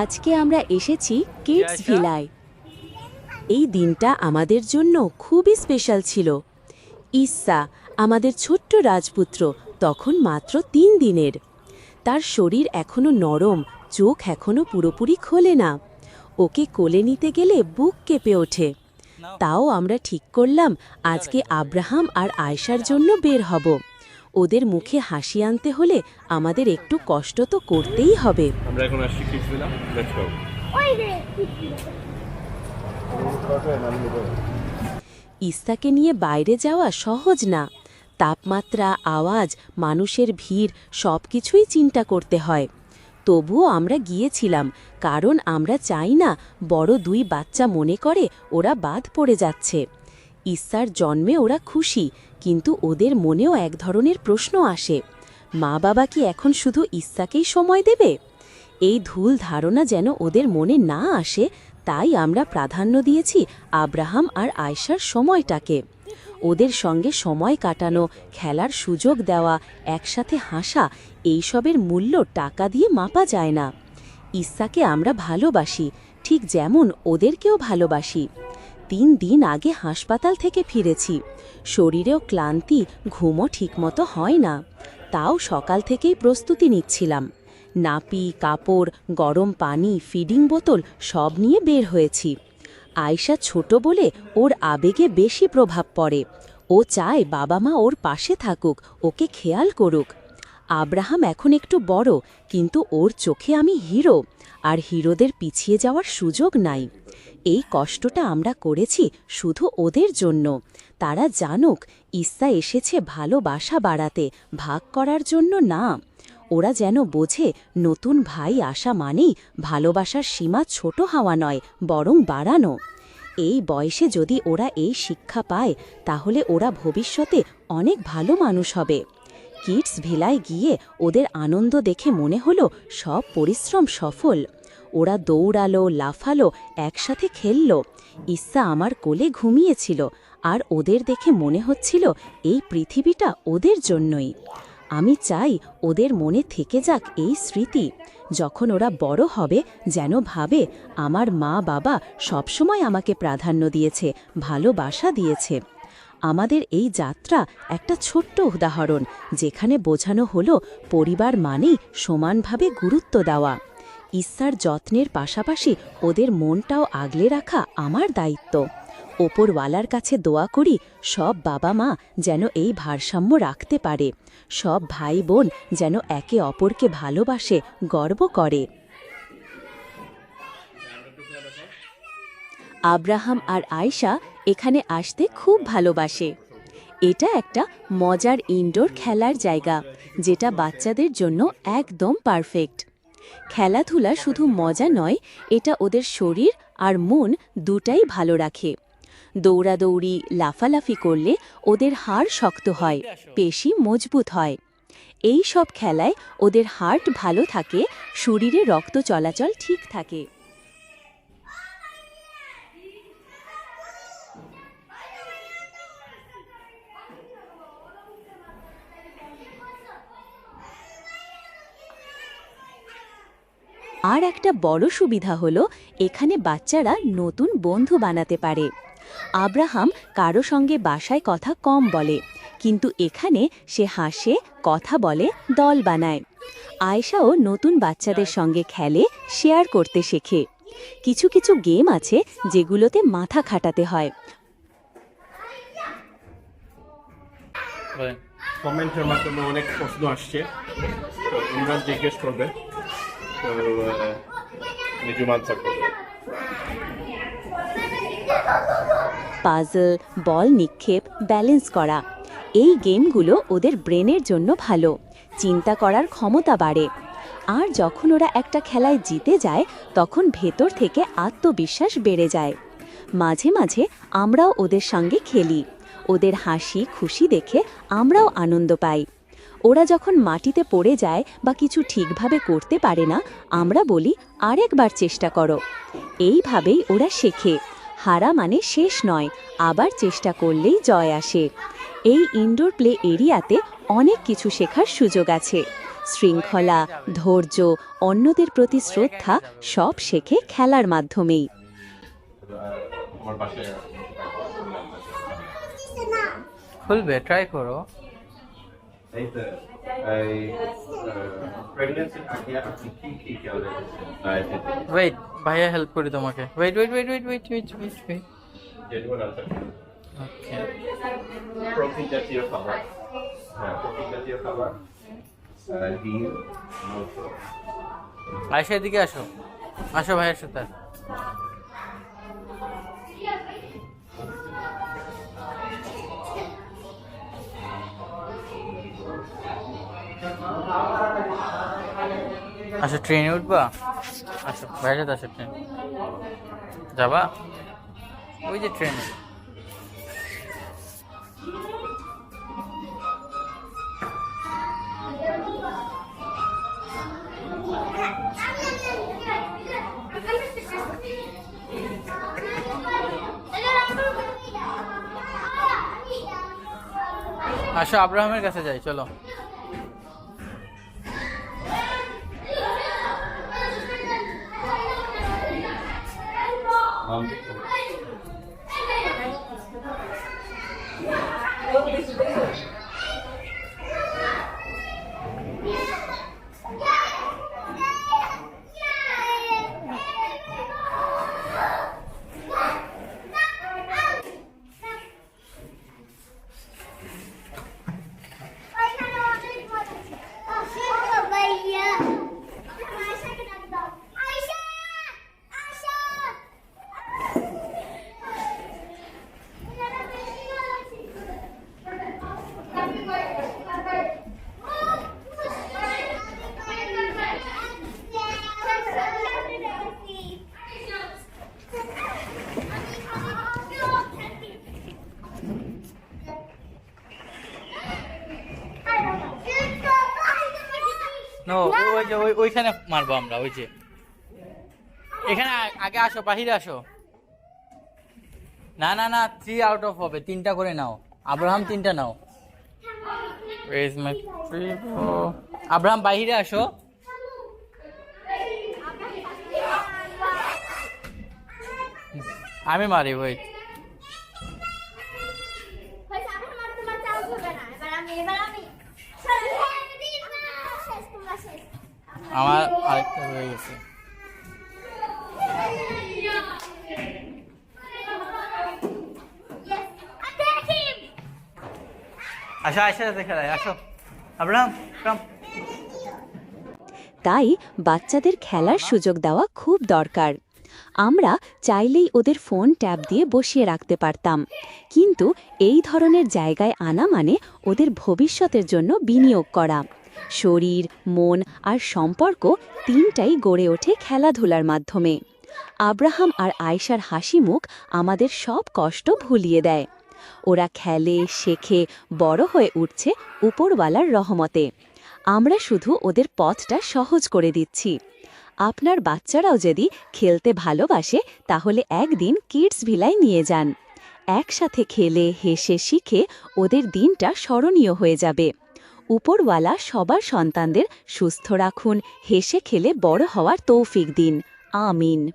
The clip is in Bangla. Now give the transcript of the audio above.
আজকে আমরা এসেছি কিডস ভিলায়। এই দিনটা আমাদের জন্য খুবই স্পেশাল ছিল। ইসা আমাদের ছোট্ট রাজপুত্র তখন মাত্র তিন দিনের। তার শরীর এখনও নরম চোখ এখনও পুরোপুরি খোলে না। ওকে কোলে নিতে গেলে বুক কেঁপে ওঠে। তাও আমরা ঠিক করলাম আজকে আব্রাহাম আর আয়সার জন্য বের হব। ওদের মুখে হাসি আনতে হলে আমাদের একটু কষ্ট তো করতেই হবে। আমরা এখন আসছি কিডস লেটস গো ইস্তাকে নিয়ে বাইরে যাওয়া সহজ না। তাপমাত্রা আওয়াজ মানুষের ভিড় সব কিছুই চিন্তা করতে হয়। তবুও আমরা গিয়েছিলাম কারণ আমরা চাই না বড় দুই বাচ্চা মনে করে ওরা বাদ পড়ে যাচ্ছে। ইস্সার জন্মে ওরা খুশি, কিন্তু ওদের মনেও এক ধরনের প্রশ্ন আসে, মা বাবা কি এখন শুধু ইস্সাকেই সময় দেবে? এই ধুল ধারণা যেন ওদের মনে না আসে, তাই আমরা প্রাধান্য দিয়েছি আব্রাহাম আর আয়সার সময়টাকে। ওদের সঙ্গে সময় কাটানো, খেলার সুযোগ দেওয়া, একসাথে হাসা, এইসবের মূল্য টাকা দিয়ে মাপা যায় না। ইসাকে আমরা ভালোবাসি, ঠিক যেমন ওদেরকেও ভালোবাসি। তিন দিন আগে হাসপাতাল থেকে ফিরেছি। শরীরেও ক্লান্তি, ঘুমও ঠিকমতো হয় না। তাও সকাল থেকেই প্রস্তুতি নিচ্ছিলাম। নাপি, কাপড়, গরম পানি, ফিডিং বোতল সব নিয়ে বের হয়েছি। আয়শা ছোট বলে ওর আবেগে বেশি প্রভাব পড়ে। ও চায় বাবা মা ওর পাশে থাকুক, ওকে খেয়াল করুক। আব্রাহাম এখন একটু বড়, কিন্তু ওর চোখে আমি হিরো, আর হিরোদের পিছিয়ে যাওয়ার সুযোগ নাই। এই কষ্টটা আমরা করেছি শুধু ওদের জন্য। তারা জানুক ইসা এসেছে ভালোবাসা বাড়াতে, ভাগ করার জন্য না। ওরা যেন বোঝে, নতুন ভাই আসা মানেই ভালোবাসার সীমা ছোট হওয়া নয়, বরং বাড়ানো। এই বয়সে যদি ওরা এই শিক্ষা পায়, তাহলে ওরা ভবিষ্যতে অনেক ভালো মানুষ হবে। কিডস ভিলায় গিয়ে ওদের আনন্দ দেখে মনে হলো সব পরিশ্রম সফল। ওরা দৌড়ালো, লাফালো, একসাথে খেলল। ইসা আমার কোলে ঘুমিয়েছিল আর ওদের দেখে মনে হচ্ছিল এই পৃথিবীটা ওদের জন্যই। আমি চাই ওদের মনে থেকে যাক এই স্মৃতি। যখন ওরা বড় হবে, যেন ভাবে আমার মা বাবা সবসময় আমাকে প্রাধান্য দিয়েছে, ভালোবাসা দিয়েছে। আমাদের এই যাত্রা একটা ছোট্ট উদাহরণ, যেখানে বোঝানো হলো পরিবার মানেই সমানভাবে গুরুত্ব দেওয়া। ইসার যত্নের পাশাপাশি ওদের মনটাও আগলে রাখা আমার দায়িত্ব। ওপরওয়ালার কাছে দোয়া করি, সব বাবা মা যেন এই ভারসাম্য রাখতে পারে। সব ভাই বোন যেন একে অপরকে ভালোবাসে, গর্ব করে। আব্রাহাম আর আয়শা এখানে আসতে খুব ভালোবাসে। এটা একটা মজার ইনডোর খেলার জায়গা, যেটা বাচ্চাদের জন্য একদম পারফেক্ট খেলাধুলা শুধু মজা নয়, এটা ওদের শরীর আর মন দুটাই ভালো রাখে। দৌড়াদৌড়ি, লাফালাফি করলে ওদের হাড় শক্ত হয়, পেশি মজবুত হয়। এই সব খেলায় ওদের হার্ট ভালো থাকে, শরীরে রক্ত চলাচল ঠিক থাকে। আর একটা বড় সুবিধা হলো, এখানে বাচ্চারা নতুন বন্ধু বানাতে পারে। আব্রাহাম কারও সঙ্গে বাসায় কথা কম বলে, কিন্তু এখানে সে হাসে, কথা বলে, দল বানায়। আয়শাও নতুন বাচ্চাদের সঙ্গে খেলে, শেয়ার করতে শেখে। কিছু কিছু গেম আছে যেগুলোতে মাথা খাটাতে হয়। কমেন্টের মাধ্যমে অনেক প্রশ্ন আসছে তোমরা জিজ্ঞেস করবে। পাজল বল নিক্ষেপ ব্যালেন্স করা এই গেমগুলো ওদের ব্রেনের জন্য ভালো। চিন্তা করার ক্ষমতা বাড়ে। আর যখন ওরা একটা খেলায় জিতে যায়, তখন ভেতর থেকে আত্মবিশ্বাস বেড়ে যায়। মাঝে মাঝে আমরাও ওদের সঙ্গে খেলি। ওদের হাসি খুশি দেখে আমরাও আনন্দ পাই। ওরা যখন মাটিতে পড়ে যায় বা কিছু ঠিকভাবে করতে পারে না, আমরা বলি, আরেকবার চেষ্টা করো। এইভাবেই ওরা শেখে। হারা মানে শেষ নয়, আবার চেষ্টা করলেই জয় আসে। এই ইনডোর প্লে এরিয়াতে অনেক কিছু শেখার সুযোগ আছে। শৃঙ্খলা, ধৈর্য, অন্যদের প্রতি শ্রদ্ধা সব শেখে খেলার মাধ্যমেই। খুলবে ট্রাই করো। এই তো এই প্রেগন্যান্সি আগে আপনি কি কি খেয়াল রেখেছেন ওয়েট ভাইয়া হেল্প করি তোমাকে। Wait wait wait wait wait wait wait wait যেগুলো আছে ওকে প্রোটিন জাতীয় খাবার হ্যাঁ প্রোটিন জাতীয় খাবার ডিম মাংস আয়সা এদিকে আসো। আসো ভাইয়ের সাথে। আসো ট্রেনে উঠবা? আচ্ছা সাথে আসো ট্রেন। যাবা? ওই যে ট্রেনে। আসো, আব্রাহামের কাছে যাই, চলো। 没事 নো। ওই যে ওই ওইখানে মারবো আমরা ওই যে। এখানে আগে আসো বাহিরে আসো। না না না থ্রি আউট অফ হবে তিনটা করে নাও। আব্রাহাম তিনটা নাও? আব্রাহাম বাহিরে আসো। আমি মারি ওই আমার আরেকটা হয়ে গেছে। তাই বাচ্চাদের খেলার সুযোগ দেওয়া খুব দরকার। আমরা চাইলেই ওদের ফোন ট্যাব দিয়ে বসিয়ে রাখতে পারতাম। কিন্তু এই ধরনের জায়গায় আনা মানে ওদের ভবিষ্যতের জন্য বিনিয়োগ করা। শরীর, মন আর সম্পর্ক তিনটাই গড়ে ওঠে খেলাধুলার মাধ্যমে। আব্রাহাম আর আয়শার হাসি মুখ আমাদের সব কষ্ট ভুলিয়ে দেয়। ওরা খেলে, শেখে, বড় হয়ে উঠছে উপরওয়ালার রহমতে। আমরা শুধু ওদের পথটা সহজ করে দিচ্ছি। আপনার বাচ্চারাও যদি খেলতে ভালোবাসে, তাহলে একদিন কিডস ভিলায় নিয়ে যান। একসাথে খেলে, হেসে, শিখে ওদের দিনটা স্মরণীয় হয়ে যাবে। উপরওয়ালা সবার সন্তানদের সুস্থ রাখুন হেসে খেলে বড় হওয়ার তৌফিক দিন। আমিন।